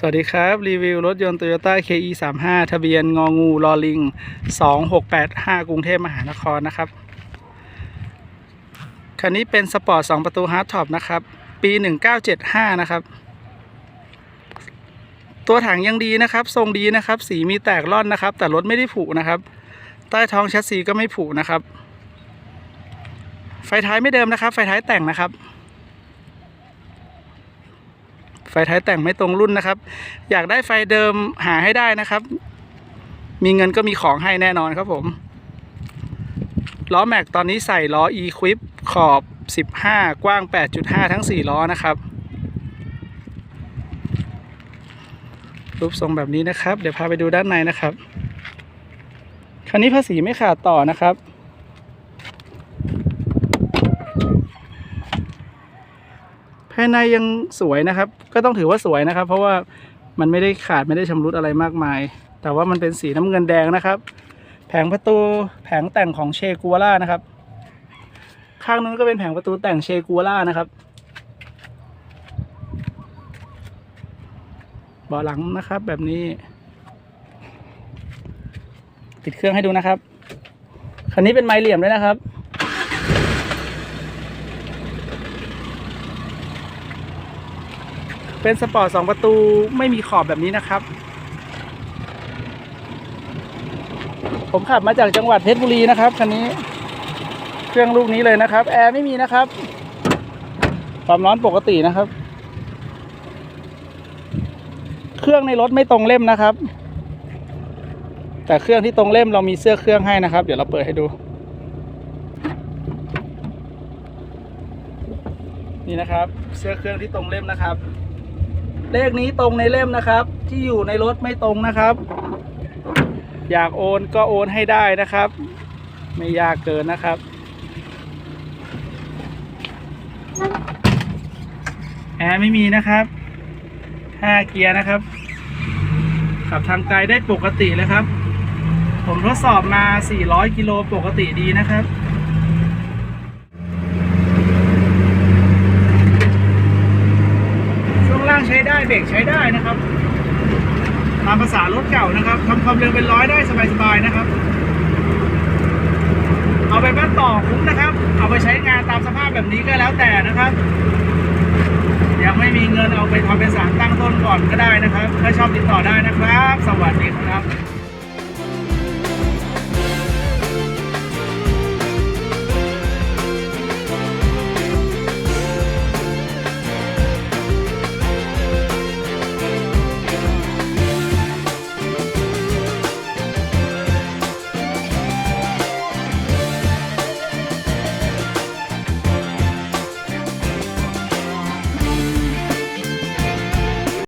สวัสดีครับ รีวิวรถยนต์ Toyota KE 3 5ทะเบียนงองูลอลิง 2685 กรุงเทพมหานครนะครับ คันนี้เป็นสปอร์ต 2 ประตูฮาร์ดท็อปนะครับ ปี 1975 นะครับ ตัวถังยังดีนะครับ ทรงดีนะครับ สีมีแตกร่อนนะครับ แต่รถไม่ได้ผุนะครับ ใต้ท้องแชสซีก็ไม่ผุนะครับ ไฟท้ายไม่เดิมนะครับ ไฟท้ายแต่งนะครับ ไฟท้ายแต่งไม่ตรงรุ่นนะครับ อยากได้ไฟเดิมหาให้ได้นะครับ มีเงินก็มีของให้แน่นอนครับผมล้อแม็กตอนนี้ใส่ล้อ Equip ขอบ 15 กว้าง 8.5 ทั้ง 4 ล้อนะครับ รูปทรงแบบนี้นะครับ เดี๋ยวพาไปดูด้านในนะครับ คันนี้ภาษีไม่ขาดต่อนะครับ ภายในยังสวยนะครับ ก็ต้องถือว่าสวยนะครับ เพราะว่ามันไม่ได้ขาดไม่ได้ชำรุดอะไรมากมาย แต่ว่ามันเป็นสีน้ำเงินแดงนะครับ แผงประตูแผงแต่งของเชกัวล่านะครับ ข้างนู้นก็เป็นแผงประตูแต่งเชกัวล่านะครับเบาะหลังนะครับแบบนี้ ติดเครื่องให้ดูนะครับคันนี้เป็นไม้เหลี่ยมด้วยนะครับ เป็นสปอร์ตสองประตูไม่มีขอบแบบนี้นะครับ ผมขับมาจากจังหวัดเพชรบุรีนะครับคันนี้ เครื่องลูกนี้เลยนะครับ แอร์ไม่มีนะครับ ความร้อนปกตินะครับ เครื่องในรถไม่ตรงเล่มนะครับ แต่เครื่องที่ตรงเล่มเรามีเสื้อเครื่องให้นะครับ เดี๋ยวเราเปิดให้ดู นี่นะครับ เสื้อเครื่องที่ตรงเล่มนะครับ เลขนี้ตรงในเล่มนะครับ ที่อยู่ในรถไม่ตรงนะครับ อยากโอนก็โอนให้ได้นะครับ ไม่ยากเกินนะครับ แอร์ไม่มีนะครับห้าเกียร์นะครับ ขับทางไกลได้ปกติเลยครับ ผมทดสอบมา 400 กิโลปกติดีนะครับ ช่วงล่างใช้ได้ เบรกใช้ได้นะครับ ตามภาษารถเก่านะครับทำความเร็วเป็นร้อยได้สบายๆนะครับ เอาไปบ้านต่อคุ้มนะครับ เอาไปใช้งานตามสภาพแบบนี้ก็แล้วแต่นะครับยังไม่มีเงินเอาไปทำเป็นสารตั้งต้นก่อนก็ได้นะครับ ถ้าชอบติดต่อได้นะครับ สวัสดีครับ